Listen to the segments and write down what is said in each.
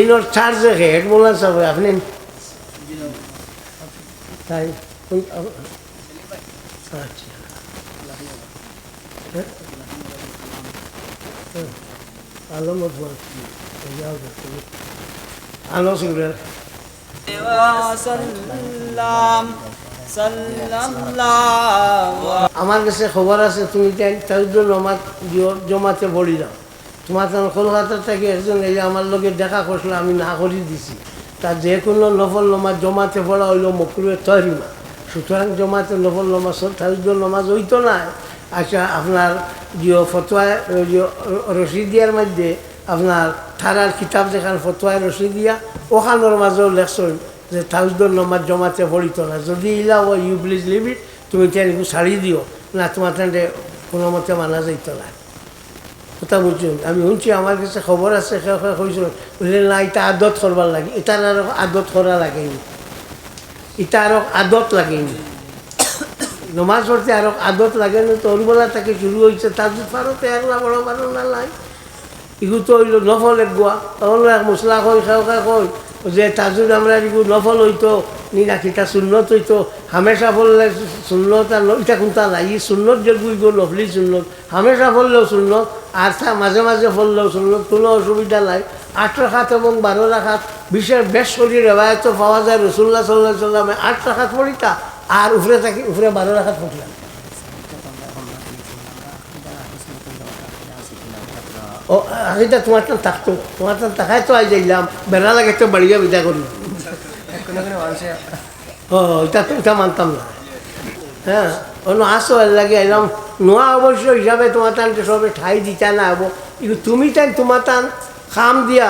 ইনোর charge রেখে ambulance হবে আপনি তাই, ওই আচ্ছা। আলম আলো সুরের আমার কাছে খবর আছে, তুমি জমাতে বড়ি দাও তোমার কলকাতা থেকে একজন এই আমার লোকে দেখা করছিল আমি না করি দিছি। তার যে কোনো নফল নমাজ, জমাতে পড়া হইল মকরুয়ে তহরিমা সুতরাং জমাতে নফল নমাজ তাইজুল নমাজ হইতো না আচ্ছা আপনার যে ফতোয়া রশিদিয়ার মধ্যে আপনার থারার কিতাব যেখানে ফতোয়ায় রশিদিয়া ওখানোর মাঝেও লেখছেন যে তাউজুল নমাজ, জমাতে পড়িত না যদি ইলা ও ইউ প্লিজ লিভ ইট তুমি একটু শাড়ি দিও না তোমার তাহলে কোনো মতে মানা যাইত না কথা বুঝছেন আমি শুনছি আমার কাছে খবর আছে কইছিল বললে না এটা আদত করবার লাগে এটার আরও আদত করা লাগে। এটা আরও আদত লাগে। নমাজ পড়তে আরও আদত লাগে না? তোর ওরবেলা তাকে শুরু হয়েছে তার পারতে একলা বড় পারো না লাই ইগু তো হইল নফল এক গোয়া তখন মশলা খাই খাও খাই কই যে তাজুদ আমরা নফল হইতো নি না কিতা সুন্নত হইতো, হামেশা বললে সুন্নত আর ইটা কোনটা নাই, ই সুন্নত যেগু ইগু নফলি সুন্নত। হামেশা বললেও সুন্নত, আর তা মাঝে মাঝে ফললেও সুন্নত, কোনো অসুবিধা নাই। আট রাখাত এবং বারো রাখাত, বিশেষ বেশ করি রেবায়ত পাওয়া যায় রসুল্লাহ সাল্লাহ সাল্লামে আট রাখাত পড়িতা আর উপরে থাকি উপরে বারো রাখাত পড়লাম ও আগে তোমার তো থাকতো, তোমার তো থাকায় তো আই যাইলাম বেড়া লাগে তো বাড়িয়ে বিদা করি ও, এটা মানতাম না। হ্যাঁ অন্য আসো, এর লাগে এলাম নোয়া অবশ্য হিসাবে তোমার টান সবে ঠাই দিতা না হব কিন্তু তুমি তাই তোমার টান খাম দিয়া,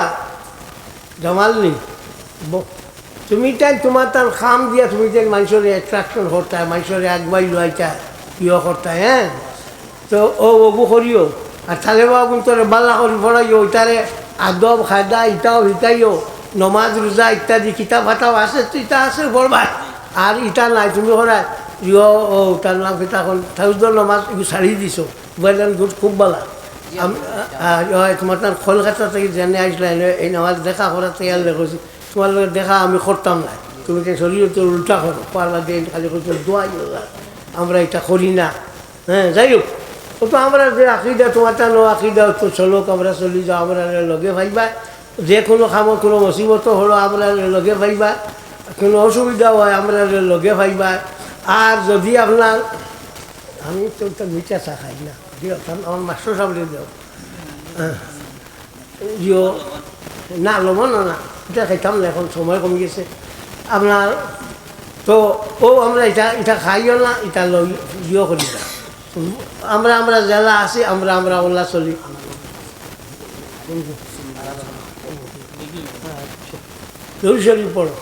জমাল নি তুমি তাই তোমার তার খাম দিয়া তুমি তাই মানুষের অ্যাট্রাকশন করতে, মানুষের একবাই লইতা ইয়ে করতে হ্যাঁ? তো ও ওগু করিও। আর তাহলে বাবু তোর বাল্লা করি পড়াইও ওইটারে আদব খায়দা ইটাও শিকাইও নমাজ, রোজা ইত্যাদি, কিতাব হাতাও আছে তো ইটা আছে বরবাদ আর ইটা নাই, তুমি করায় ইয়, ও, তার নাম কিতা এখন থাউজর নমাজ ছাড়ি দিছো বললেন গুড খুব বালা। আমি তোমার তার কলকাতা থেকে জেনে আসলে এই নামাজ দেখা করার থেকে আল্লাহ করছি তোমার দেখা আমি করতাম না, তুমি তো শরীর তো উল্টা করো? পারবার দিয়ে খালি করছ দোয়াই। আমরা এটা করি না। হ্যাঁ যাই হোক। ও তো আমরা যে আকিদা তোমার তা নো আকিদা তো চলোক আমরা চলি যাও, আমরা লগে ভাইবা। যে কোনো খামো কোনো মুসিবত হলো, আমরা লগে ভাইবা। কোনো অসুবিধা হয়, আমরা লগে ভাইবা। আর যদি আপনার আমি তো মিঠা চা খাই না আমার মাস্টার সামনে দিও দিও না, লব না না এটা খাইতাম না, এখন সময় কমে গেছে। আপনার তো ও আমরা এটা এটা খাইও না এটা ইয়ে করি না। আমরা আমরা যারা আছি আমরা আমরা ওলা চলি। দৌড় শরীর পড়ো।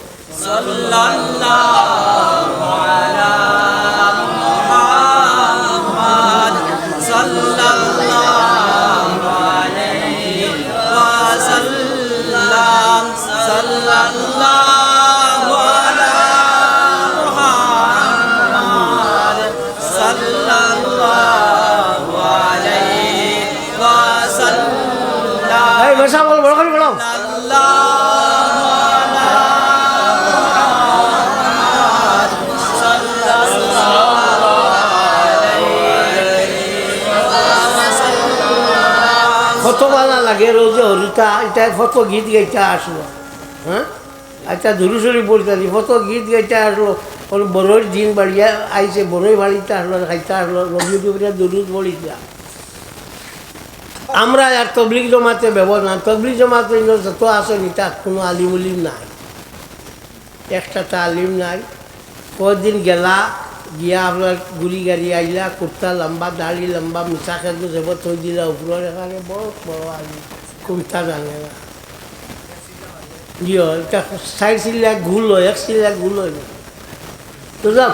কত বালা লাগে, রোজে হরিতা এটা কত গীত গাইতে আসলো। হ্যাঁ? আচ্ছা ধুরুসুরি দি কত গীত গাইতে আসলো, ওর বড়োর দিন বাড়িয়া আইছে বড়োই বাড়িতে আসলো খাইতে আসলো, রবি দুপুরে দুরুদ বড়িতে আমরা আর তবলিগ জমাতে ব্যবহার না, তবলিগ জমাতে যত আছে নিতা কোনো আলিম উলিম নাই। একটা তা আলিম নাই। কদিন গেলা গিয়া আপনার গুড়ি গাড়ি আইলা কুর্তা লম্বা, দাড়ি লম্বা মিঠা খেতে যাব থৈ দিলা উপরের এখানে বড় বড় আলিম কোনটা জানে না জিও এটা চাৰি চিল্লা ঘূল হয়, এক চিল্লা ঘূল হয়। তো যাম।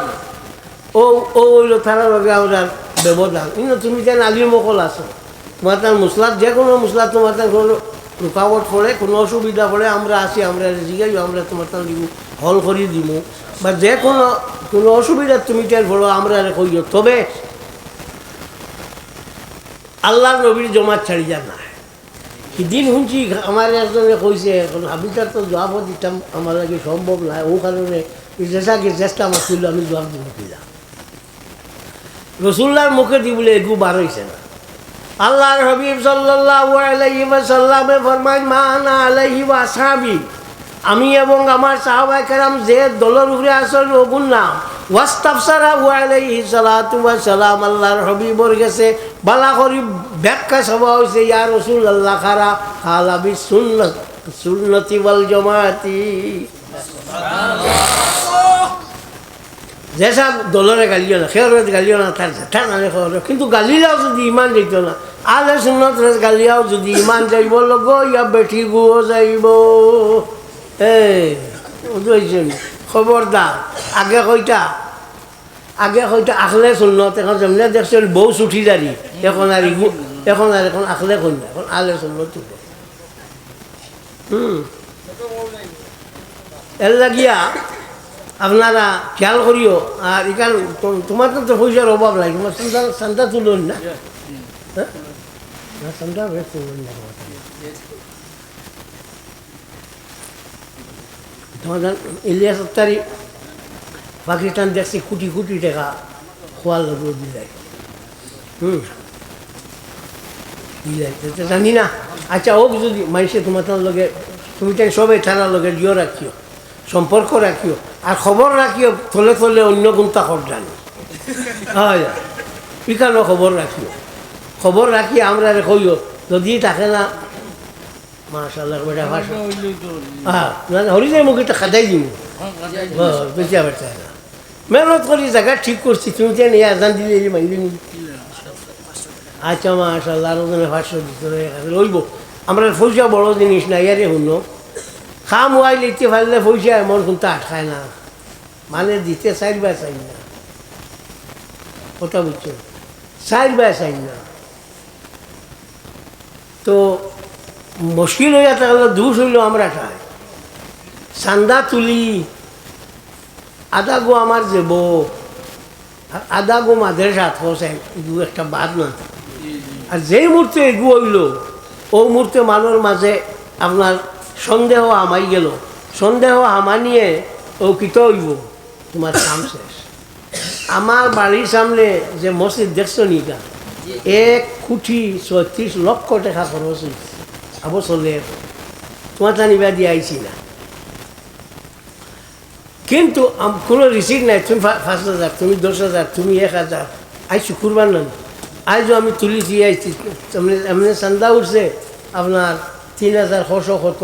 ও ও ওই থানার লগে আমরা ব্যবধান কিন্তু তুমি যেন আলিমকল আছো। তোমার তার মশলা যে কোনো মশলা তোমার তার কোনো রুকাবট পড়ে কোনো অসুবিধা পড়ে আমরা আসি, আমরা জিগাই আমরা তোমার দিব, হল করি দিব বা যে কোনো কোনো অসুবিধা তুমি টের পড়ো আমরা কইও তবে আল্লাহ নবীর জমাত ছাড়ি যা না। দিন শুনছি আমার একজনে কইছে, এখন হাবিটার তো জবাব দিতাম, আমার লাগে সম্ভব নাই ও কারণে চেষ্টা চেষ্টা আমার ছিল, আমি জবাব দিব কিনা রসুল্লার মুখে দি বলে এগু বার হয়েছে না। আল্লাহর হবিব সাল্লাল্লাহু আলাইহি ওয়াসাল্লামে ফরমায় মা আনা আলাইহি ওয়া আসহাবি। আমি এবং আমার সাহাবায়ে কেরাম যে দলের উপরে আসল ওগুন নাম ওয়াস্তাফসারা ওয়া আলাইহি সালাতু ওয়া সালাম। আল্লাহর হবিবর গেছে বালা করি ব্যাখ্যা সভা হয়েছে ইয়া রাসূলুল্লাহ, খারা খালা বি সুন্নাত সুন্নতি ওয়াল জামাতি। যেসব দলরে গালিও না খেয়ার গালিও না তার ঝাঠা নালে খবর কিন্তু গালিলাও যদি ইমান যাইত না, আলে সুন্নত গালিয়াও যদি ইমান যাইব লগ ইয়া বেঠি গুও যাইব। এই খবরদার আগে কইটা আগে কইটা আখলে সুন্নত এখন যেমনি দেখছেন বউ ছুটি দাঁড়ি এখন আর ইগু এখন আর এখন আখলে কন্যা, এখন আলে সুন্নত হুম এর লাগিয়া আপনারা খেয়াল করিও আর এখান তোমার তো পয়সার অভাব লাগে তোমার সন্ধ্যা সন্ধ্যা তুলুন না? হ্যাঁ? না তুলুন না তোমার ইলিয়াস তারি পাকিস্তান দেখছি কোটি কোটি টাকা খোয়ার লোক দিলাই হুম। দিলাই জানি না। আচ্ছা ওক যদি মানুষে তোমার লগে তুমি তাই সবাই থানার লগে জিও রাখিও। সম্পর্ক রাখিও আর খবর রাখিও থলে থলে অন্য গুণটা খবর জানি। হয় ইখানো খবর রাখিও খবর রাখি আমরা কইও যদি থাকে না মাশাল্লাহ বেটা ভাষা। হ্যাঁ হরিজের মুখে তো খাদাই দিন বেঁচে বেটা না মেহনত করি জায়গা ঠিক করছি তুমি যেন এই আজান দিলে মাইলি আচ্ছা মাশাল্লাহ আরও জনে ভাষ্য দিতে লইব আমরা পয়সা বড় জিনিস না ইয়ারে শুনো। খাম ওয়াই লিখতে পারলে পয়সা এমন কিন্তু আটকায় না। মানে দিতে চাই বা চাই না। কথা বুঝছ? চাই বা চাই না। তো মুশকিল হইয়া থাকলে দুষ হইল আমরা খাই চান্দা তুলি, আদা গো আমার যাব আদা গো সাথ হোসেন দু একটা বাদ না। আর যেই মুহূর্তে এগু হইল, ও মুহূর্তে মানুষের মাঝে আপনার সন্দেহ আমাই গেল। সন্দেহ হামা নিয়ে ও কিত হইব। তোমার কাম শেষ। আমার বাড়ির সামনে যে মসজিদ দেখছ নিকা এক কোটি ছত্রিশ লক্ষ টাকা খরচ হয়েছে আবো চলে তোমার জানিবা দিয়ে আইছি না। কিন্তু কোনো রিসিট নাই। তুমি পাঁচ হাজার, তুমি দশ হাজার, তুমি এক হাজার। আজ শুক্রবার না আজও আমি তুলিছি, আইছি। এমনি চান্দা উঠছে। আপনার তিন হাজার ছশো কত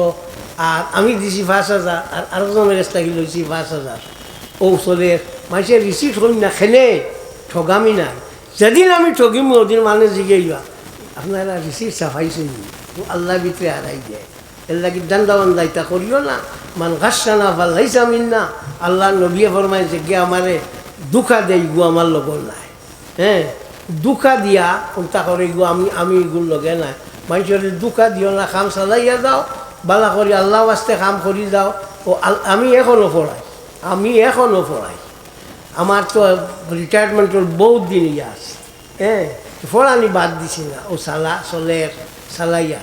আর আমি দিছি পাঁচ হাজার, আর আরেকজনের কাছ থেকে লইছি পাঁচ হাজার। ও চলে মাসে রিসিট হল না, খেলে, ঠগামি নাই। যেদিন আমি ঠগিম, ওদিন মানে জিগাইবা আপনারা রিসিট সাফাইছেন আল্লাহ ভিতরে হারাই দেয়। এর লাগি দান্দা বান্দাইতা করিও না। মান ঘাসা না ফাল্লাইসা না। আল্লাহ নবিয়ে ফরমাই যে, গে আমারে দুঃখা দেই গু আমার লগর নাই। হ্যাঁ দুঃখা দিয়া কোনটা করে গু আমি আমি এগুলো লগে নাই। মানুষের দুঃখা দিও না কাম চালাইয়া যাও, বালা করি আল্লাহ আসতে কাম করি যাও। ও আমি এখনও পড়াই, আমি এখনও পড়াই। আমার তো রিটায়ারমেন্টের বহুত দিন আছে। হ্যাঁ পড়ানি বাদ দিছি না। ও সালা, চলে, চালাইয়া।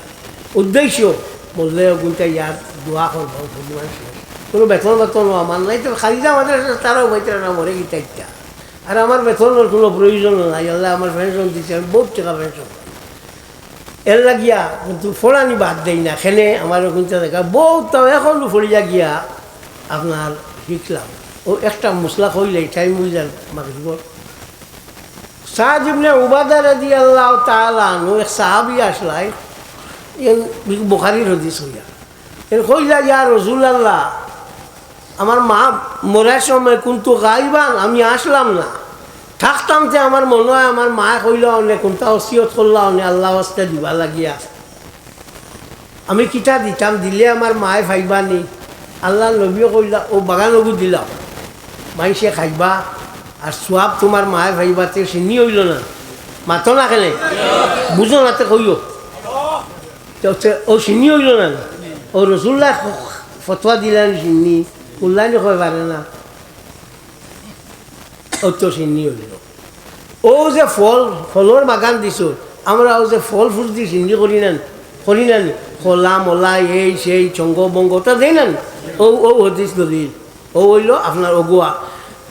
উদ্দেশ্য, বললে গুনটা ইয়ার দোয়া করব, ভগবান কোনো বেতন বেতনও আমার নাই তো খালি আমাদের তারাও বইতে না মরে ইত্যা আর আমার বেতনের কোনো প্রয়োজন নাই, আল্লাহ আমার পেনশন দিচ্ছে আমি বহুত টাকা পেনশন। এর লাগিয়া কিন্তু ফোড়ানি বাদ দেই না। খেলে আমার কিন্তু দেখা বহুত এখনও ফড়িয়া গিয়া আপনার শিখলাম ও একটা মশলা কইলে টাইম বুঝার মাগরিব সাহাজ ইবনে উবাদা রাদি আল্লাহ আনহু, এক সাহাবী আসলাই বুখারীর হদিস হইয়া। এর কইলা, ইয়া রাসূলুল্লাহ আমার মা মরার সময় কিন্তু গাইবান? আমি আসলাম না। থাকতাম যে আমার মনে হয় আমার মা কইল অনেক কোনটা অসিয়ত করলা অনেক আল্লাহ আস্তে দিবা লাগিয়া। আমি কিতা দিতাম, দিলে আমার মায়ে ভাইবানি আল্লাহ নবীও কইলা, ও বাগানগু দিলাম মাইসে খাইবা, আর সোয়াব তোমার মায়ে ভাইবাতে চিনি হইল না। মাতো না কেনে? বুঝো না তে কইও। ও চিনি হইল না। ও রসুল্লাহ ফতোয়া দিলেন চিনি উল্লানি কই পারে না। ও তো চিনি হইল ও যে ফল ফলের বাগান দিছো, আমরা ও যে ফল ফুল দি চিনি করি নেন করি না নি খোলা মোলা, এই, সেই চঙ্গ বঙ্গ তা দেই না নি? ও ও হদিস দলিল। ও হইল আপনার অগুয়া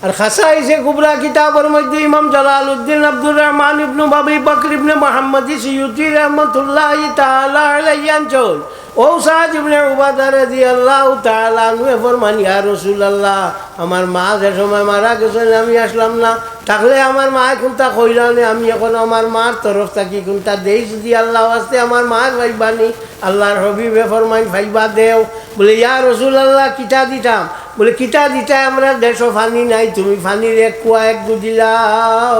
আর খাসা এসে কুবরা কিতাবের মধ্যে ইমাম জালাল উদ্দিন আব্দুর রহমান ইবনু বাবি বকর ইবনে মোহাম্মদ সিয়ুতি রহমতুল্লাহ তাআলা আলাইহি আনচল ও সাদ ইবনে উবাদা রাদিয়াল্লাহু তাআলা আনহু ফরমান, ইয়া রাসূলুল্লাহ, আমার মা যে সময় মারা গেছেন আমি আসলাম না। থাকলে আমার মা কোনটা কইলানে আমি এখন আমার মার তরফ থাকি কোনটা দেই যদি আল্লাহ আসতে, আমার মার ভাইবানি আল্লাহর হবি বেফরমাই ভাইবা দেও। বলে, ইয়া রসুল্লাহ কিটা দিতাম? বলে কিতা দিতা আমরা দেড়শো ফানি নাই, তুমি ফানির এক কুয়া এক গুদিলাও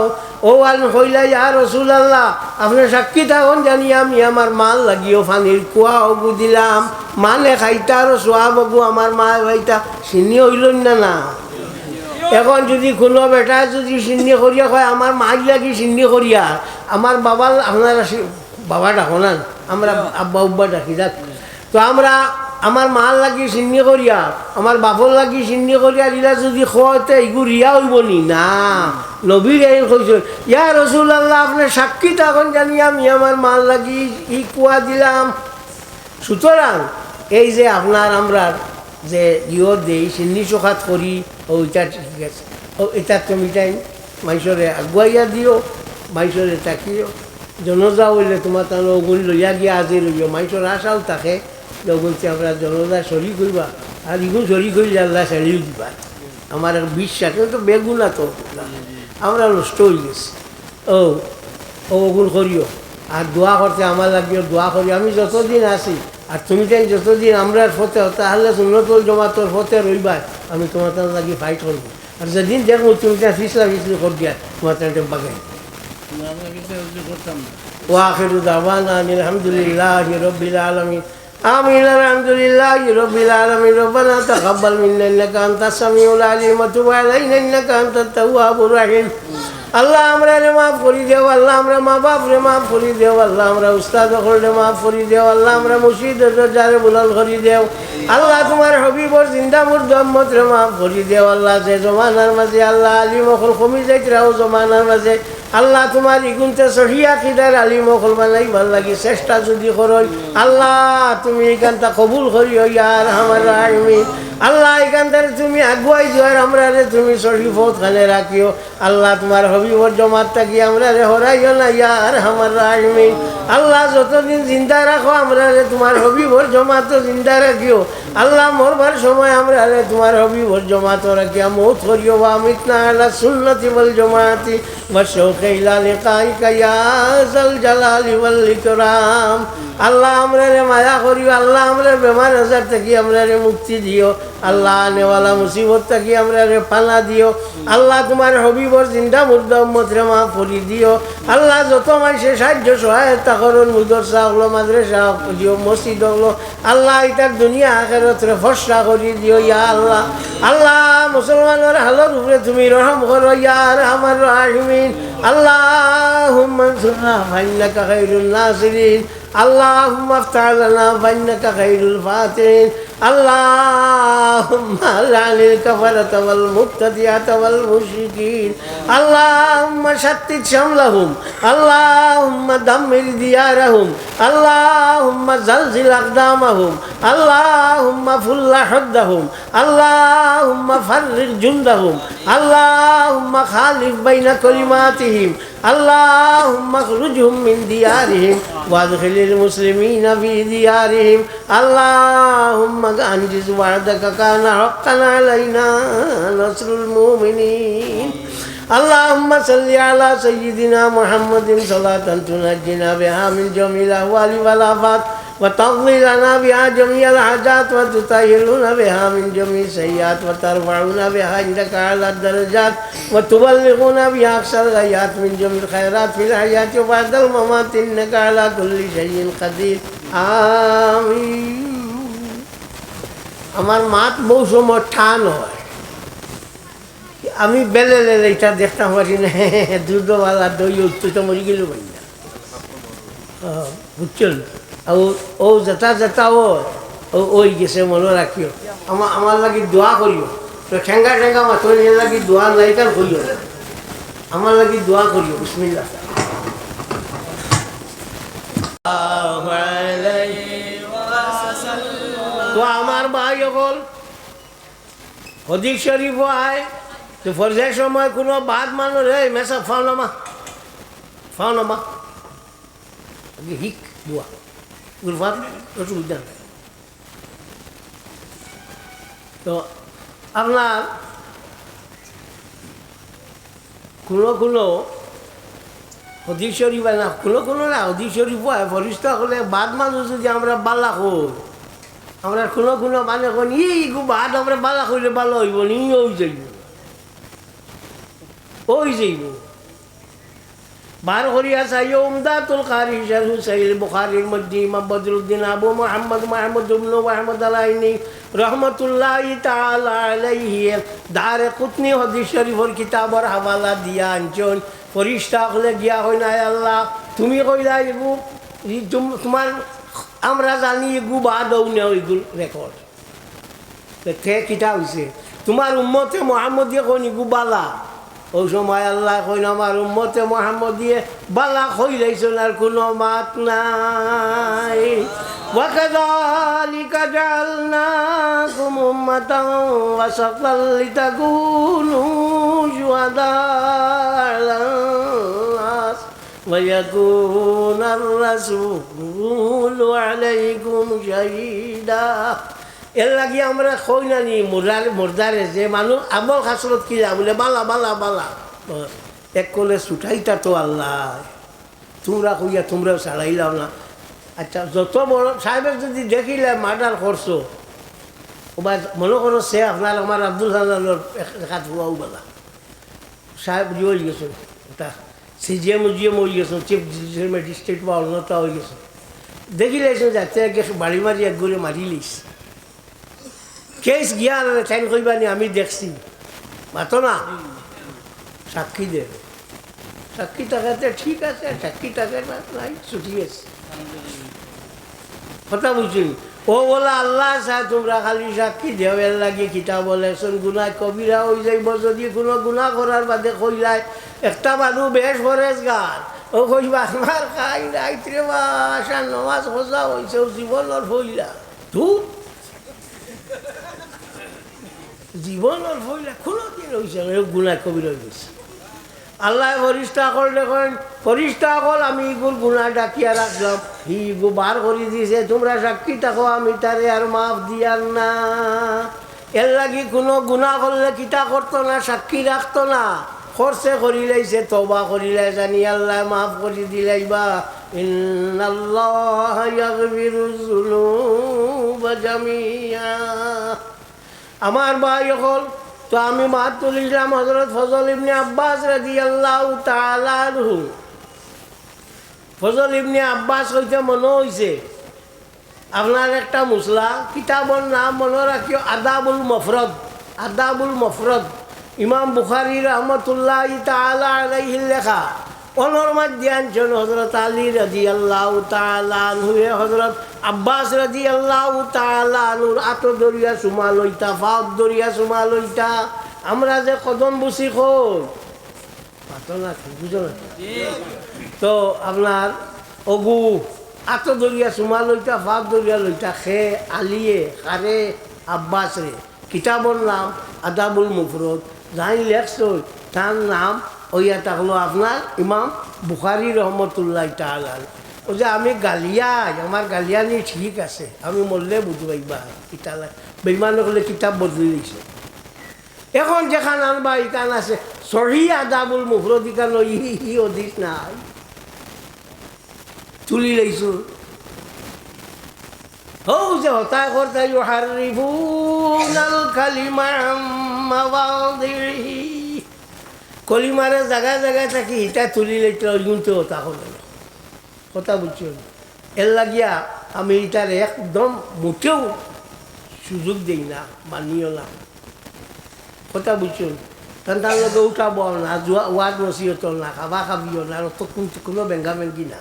ও আন হইলা, ইয়া রসুল আল্লাহ আপনার সাক্ষী থাকুন, জানি আমি আমার মাল লাগিও ফানির কুয়া ও গুদিলাম মানে খাইতা আর সোয়া বাবু আমার মা ভাইতা চিনি হইল না না? এখন যদি কোনো বেটা যদি চিন্নি করিয়া কয়, আমার মাই লাগি চিন্নি করিয়া, আমার বাবা, আপনারা বাবা ডাকো না আমরা আব্বা উব্বা ডাকি, যাক। তো আমরা আমার মার লাগি চিন্নি করিয়া, আমার বাপর লাগি চিন্নি করিয়া দিলা যদি খোয়াতে এইগু রিয়া হইব নি? না। নবীর এই কইছে ইয়া রসুল আল্লাহ আপনার সাক্ষী তখন জানি আমি আমার মার লাগি ই কুয়া দিলাম। সুতরাং এই যে আপনার আমরা যে ইয় দেই চিন্নি চোখাত করি, ও ঠিক আছে। ও এটা তুমি টাইম মাইসরে আগুয়াইয়া দিও মাইসরে তাকিও জনজা হইলে তোমার তার ওগুন লইয়া গিয়া আজি লইও মাইসর আশাও থাকে তো বলছে আমরা জনতা সরি করবা। আর ইগুন সরি করি আল্লাহ সারিয়ে দিবা। আমার বিশ্বাস তো বেগুনা তো। আমরা নষ্ট হয়ে গেছি। ও ওগুল করিও। আর দোয়া করতে আমার লাগিও দোয়া করি। আমি যতদিন আছি আর তুমি তাই যতদিন আমরা ফতে তাহলে সুন্নতল জমা তোর ফতে রইবার আমি তোমার তার লাগিয়ে ফাইট করব। আর যেদিন দেখব তুমি তার ফিসলা ফিসলি কর দিয়া তোমার তার বাগাই ওয়াখির দাওয়ানা আলহামদুলিল্লাহ রবিল আলমী آمين الحمد لله رب العالمين ربنا تقبل منا انك انت السميع العليم وتب علينا انك انت التواب الرحيم আল্লাহ আমরা রে মাফ করি দেও আল্লাহ আমরা মা বাপ রে মাফ করি দেও আল্লাহ আমরা উস্তাদ রে মাফ করি দেও আল্লাহ আমরা মুর্শিদ যারে বুলাল করি দেও আল্লাহ তোমার হবিবর জিন্দা মুর দম্মত রে মাফ করি দেও আল্লাহ যে জমানার মাঝে আল্লাহ আলী মখল কমি যাইতরাও জমানার মাঝে আল্লাহ তোমার ইগুনতে সহিয়া কিদার আলী মখল বানাই ভালো লাগি চেষ্টা যদি করই আল্লাহ, তুমি এখানটা কবুল করিও, ইয়ার আমার রাহমি আল্লাহ এখানকার তুমি আগুয়াই আর আমরা রে তুমি শরীফত খানে রাখিও। আল্লাহ তোমার হবিবর জমাত থাকি, আমরা রে হরাইও না ইয়ার আমার রাহমিন। আল্লাহ যতদিন জিন্দা রাখো, আমরা রে তোমার হবিবর জমাতো জিন্দা রাখিও। আল্লাহ মরবার সময় আমরা রে তোমার হবিবর জমাতো রাখিয়া, মৌত করিও বা অমিত না আল্লাহ সুন্নতি বল জমাতি বা শৌকাইলা লেকাই কাইয়া জল জালালি আল্লাহ আমরা রে মায়া করিও, আল্লাহ আমরা বেমার আজার থেকে, আমরা রে মুক্তি দিও। আল্লাহ আনেওয়ালা মুসিবত থাকি আমরা রে পানা দিও আল্লাহ তোমার হবিবর জিন্দা মুর্দা উম্মত রে মা পরি দিও আল্লাহ যত মানুষের সাহায্য সহায়তা করুন মুদরসা হলো মাদ্রাসা দিও মসজিদ হলো আল্লাহ এটার দুনিয়া আখেরত রে ফসা করি দিও ইয়া আল্লাহ আল্লাহ মুসলমানের হালত উপরে তুমি রহম করো ইয়ার আমার রাহিমিন আল্লাহ منصرنا فإنك خير الناصرين اللهم افتح لنا فإنك خير الفاتحين اللهم لعن الكفرة والمبتدعة والمشركين اللهم شتت شملهم اللهم دمر ديارهم اللهم زلزل أقدامهم اللهم فل حدهم اللهم فرق جندهم اللهم خالف بين كلماتهم اللهم اخرجهم من ديارهم وادخل المسلمين في ديارهم اللهم انجز وعدك كان حقا علينا نصر المؤمنين اللهم صل على سيدنا محمد صلاة تنجينا بها من جميع الأهوال والآفات وتقضي لنا بها جميع الحاجات وتطهرنا بها من جميع السيئات وترفعنا بها عندك على الدرجات وتبلغنا بها أقصى الغايات من جميع الخيرات في الحياة وبعد الممات إنك على كل شيء قدير آمين আমার মাত মৌসুম ঠান হয়। আমি বেলে এটা দেখতাম পারি না দুধওয়ালা দই উত্তর তো মরি গেল পারি না বুঝছেন ଆଉ ও যেটা যেটা ও ও ওই গেছে মনে রাখিও আমার আমার লাগি দোয়া করিও তো ঠেঙ্গা ঠেঙ্গা মাথর এর লাগি দোয়া নাই কার করিও না। আমার লাগি দোয়া করিও বিসমিল্লাহ তো আমার ভাই হল হদিক শরীফ আয়, তো ফরজের সময় কোনো বাদ মানুষ রে মেসা, ফাও নামা ফাও নামা হিক, বুয়া। গুরফাত অসুবিধা তো আপনার কোনো কোনো হদিক শরীফ না, কোনো কোনো না হদিক শরীফ হয় ফরিস্ত হলে বাদ মানুষ যদি আমরা বালা কর। আমরা কোনো কোনো মানে কোন ই বাদ আমরা বালা করলে ভালো হইব, নি ওই যাইব। ওই যাইব। বার করিয়া চাই উমদাতুল কারি শাহু সাইল বুখারীর মধ্যে, ইমাম বদরুদ্দিন, আবু মুহাম্মদ, মাহমুদ ইবনে মাহমুদ আলাইনি রহমতুল্লাহ তাআলা আলাইহি দারে কুতনি হাদিস শরীফর কিতাবর হাওয়ালা দিয়া আনছন। ফরিস্তা হলে গিয়া হয় না আল্লাহ, তুমি কইলা তোমার আমরা জানি এগু বাদ হও না ওইগুলো রেকর্ড তে কিতা হয়েছে তোমার উম্মতে মোহাম্মদিয়ে কোন ইগু বালা ওই সময় আল্লাহ কইন আমার উম্মতে মোহাম্মদিয়ে বালা কইলাইছেন আর কোনো মাত নাই وكذلك جعلناكم أمة وسطا لتكونوا شهداء على الناس ويكون الرسول عليكم شهيدا এর লাগে আমরা কই না নি মুরার মুর্দারে যে মানুষ আমল খাসরত কি যা বলে বালা বালা বালা এক কলে ছুটাইতা তো আল্লাহ তোমরা কইয়া তোমরাও ছাড়াইলাম না আচ্ছা যত বড় সাহেবের যদি দেখিলে মার্ডার করছো ওবা মনে করো সে আপনার আমার আব্দুল হানানোর হাত হুয়াও বেলা সাহেব ইয়ে হয়ে গেছে ওটা সিজিএম উজিএম হয়ে গেছে চিফ জুডিশিয়াল ম্যাজিস্ট্রেট বা অন্যতা হয়ে গেছে দেখি লাইছো যাতে বাড়ি মারি এক করে মারি লিস কেস গিয়া টাইম কইবানি আমি দেখছি মাতো না সাক্ষী দে সাক্ষী টাকাতে ঠিক আছে সাক্ষী না নাই ছুটি গেছে কথা বুঝছি ও বলে, আল্লাহ চাই তোমরা খালি সাক্ষী দেও, এর লাগে কিতা বলে শোন গুণা কবিরা হয়ে যাইব, যদি কোনো গুণা করার বাদে কইলাই একটা মানুষ বেশ ফরেজ গান ও কইবা, আমার খাই রাইত্রে বা আশা নমাজ খোঁজা হয়েছে জীবনের হইলা। তুই জীবনের হইলা, কোনো দিন হয়েছে গুণা কবির হয়ে গেছে আল্লাহ ফরিস্তা কল দেখেন, ফরিস্তা কল আমি ইগুর গুণা ডাকিয়া রাখলাম। হি ইগু বার করে দিয়েছে তোমরা সাক্ষী থাকো, আমি তারে আর মাফ দিয়ার না। এর লাগি কোনো গুণা করলে কিতা করতো না, সাক্ষী রাখতো না। খরচে করি লাইছে তবা করি লাই জানি আল্লাহ মাফ করে দিলাইবা আমার ভাই হল তো আমি মাতুল ইসলাম হজরত ফজল ইবনে আব্বাস রাজি আল্লাহ তালু ফজল ইবনে আব্বাস হইতে মনে হয়েছে আপনার একটা মুসলা, কিতাবর নাম মনে রাখিও, আদাবুল মফরদ আদাবুল মফরদ। ইমাম বুখারি রহমতুল্লাহ তালা আলাইহির লেখা অনর মধ্যে আনছেন হজরত আলী রাজি আল্লাহ তালুয়ে হজরত আব্বাস রাজি আল্লাহ তালুর আত দরিয়া সুমা লইতা ফাউদ দরিয়া সুমা লইতা। আমরা যে কদম বুসি খোল না তো আপনার অগু আত দরিয়া সুমা লইতা ফাউদ দরিয়া লইতা, খে, আলিয়ে, খারে, আব্বাস রে। কিতাবর নাম আদাবুল মুফরত যাই লেখছ তার নাম ওইয়া থাকল আপনার ইমাম বুখারি রহমতুল্লাহ তালাল ও যে আমি গালিয়াই আমার গালিয়ানি ঠিক আছে। আমি মরলে বুঝবাইবা কিতাব বেইমান হলে কিতাব বদলি দিছে এখন যেখান আনবা ইকান আছে সহি আদাবুল মুফরত ইকান ই ই অধিক নাই। তুলি লাইছো হৌ যে হতা করতে ইউহারিফুনাল কালিমা কলিমারে জায়গায় জায়গায় থাকি ইটা তুলি লাইতে কিন্তু হতা হলো। কথা বুঝছ এর লাগিয়া আমি এটার একদম মোটেও সুযোগ দিই না, মানিও না। কথা বুঝছ কারণ তার লগে উঠাব না যোৱা ওয়াদ নসিহত না, খাবা খাবিও না তো কোন- বেঙ্গা বেঙ্গি না।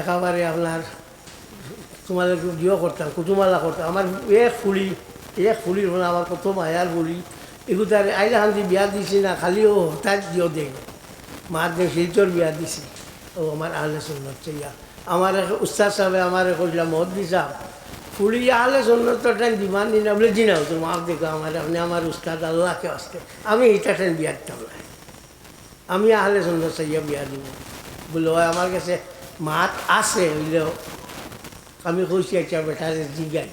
একেবারে আপনার তোমাদের দিও করতাম কুতুমালা করতাম আমার এক ফুলি, এক ফুলির মানে আমার কত মায়ার ফুলি এগুলো তার আইলা হান্দি বিয়া দিছি না খালি ও হঠাৎ দিও দেয় মার দেখ শিলচর বিয়া দিছি। ও আমার আহলে সুন্নত ইয়া আমার উস্তাদ সাহেব আমার কইলাম মত দিছাম ফুলিয়া আলে সুন্নত ট্রেন দিমান দিন বলে, জি না তুমি মাফ দেখো আমার, আপনি আমার উস্তাদ, আল্লাহকে আসতে। আমি এটা ট্রেন বিয়ার না আমি আহলে সুন্দর সাইয়া বিয়া দিব। বলে, ওই আমার কাছে মাত আছে। হইলেও আমি কইছি আচ্ছা বেটারে জিগাই।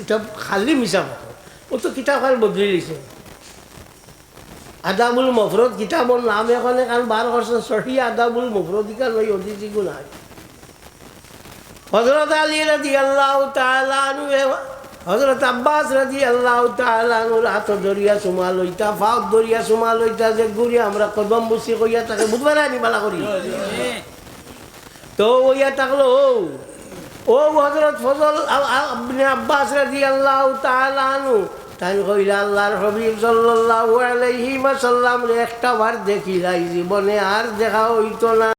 এটা খালি কথা। ও তো কিতাব খান বদলি দিছে। আদাবুল মফরত কিতাবর নাম এখানে কারণ বার করছেন সহি আদাবুল মফরদিকা লই অদিতি গুণায় হজরত আলী রাজি আল্লাহ তালানু হজরত আব্বাস রাজি আল্লাহ তালানুর হাত দরিয়া চুমা লইতা ফাঁক দরিয়া চুমা লইতা যে ঘুরি আমরা কদম বসি কইয়া তাকে বুধবার আনি বালা করি তো ওইয়া থাকল ও হজরত ফজল আব্বাস রাজি আল্লাহ তালানু তাই কইলা আল্লাহর হবিব সাল্লাল্লাহু আলাইহি ওয়াসাল্লাম, রে একটা বার দেখিলাই, জীবনে আর দেখা হইতো না।